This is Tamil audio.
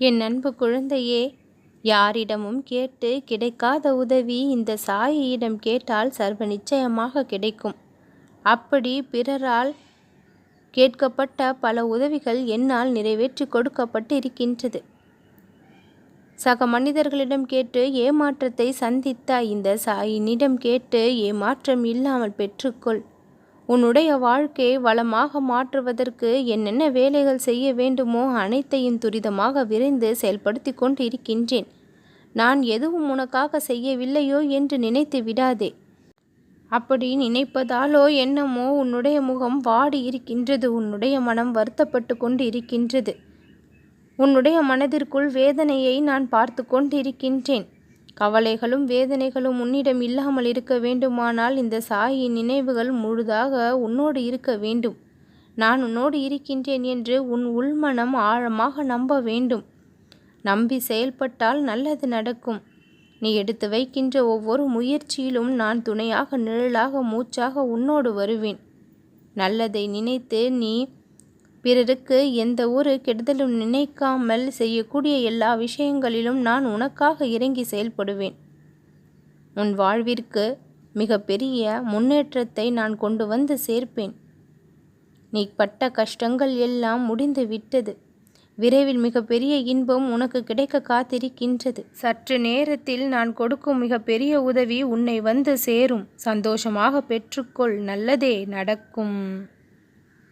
என் அன்பு குழந்தையே யாரிடமும் கேட்டு கிடைக்காத உதவி இந்த சாயியிடம் கேட்டால் சர்வ நிச்சயமாக கிடைக்கும். அப்படி பிறரால் கேட்கப்பட்ட பல உதவிகள் என்னால் நிறைவேற்றி கொடுக்கப்பட்டு இருக்கின்றது சக மனிதர்களிடம் கேட்டு ஏமாற்றத்தை சந்தித்த இந்த சாயினிடம் கேட்டு ஏமாற்றம் இல்லாமல் பெற்றுக்கொள். உன்னுடைய வாழ்க்கையை வளமாக மாற்றுவதற்கு என்னென்ன வேலைகள் செய்ய வேண்டுமோ அனைத்தையும் துரிதமாக விரைந்து செயல்படுத்தி கொண்டு இருக்கின்றேன் நான் எதுவும் உனக்காக செய்யவில்லையோ என்று நினைத்து விடாதே. அப்படி நினைப்பதாலோ என்னமோ உன்னுடைய முகம் வாடி இருக்கின்றது உன்னுடைய மனம் வருத்தப்பட்டு கொண்டு இருக்கின்றது உன்னுடைய மனதிற்குள் வேதனையை நான் பார்த்து கொண்டிருக்கின்றேன். கவலைகளும் வேதனைகளும் உன்னிடம் இல்லாமல் இருக்க வேண்டுமானால் இந்த சாயின் நினைவுகள் முழுதாக உன்னோடு இருக்க வேண்டும். நான் உன்னோடு இருக்கின்றேன் என்று உன் உள்மனம் ஆழமாக நம்ப வேண்டும். நம்பி செயல்பட்டால் நல்லது நடக்கும். நீ எடுத்து வைக்கின்ற ஒவ்வொரு முயற்சியிலும் நான் துணையாக நிழலாக மூச்சாக உன்னோடு வருவேன். நல்லதை நினைத்து நீ பிறருக்கு எந்த ஒரு கெடுதலும் நினைக்காமல் செய்யக்கூடிய எல்லா விஷயங்களிலும் நான் உனக்காக இறங்கி செயல்படுவேன். உன் வாழ்விற்கு மிகப்பெரிய முன்னேற்றத்தை நான் கொண்டு வந்து சேர்ப்பேன். நீ பட்ட கஷ்டங்கள் எல்லாம் முடிந்து விட்டது. விரைவில் மிகப்பெரிய இன்பம் உனக்கு கிடைக்க காத்திருக்கின்றது. சற்று நேரத்தில் நான் கொடுக்கும் மிகப்பெரிய உதவி உன்னை வந்து சேரும். சந்தோஷமாக பெற்றுக்கொள். நல்லதே நடக்கும்.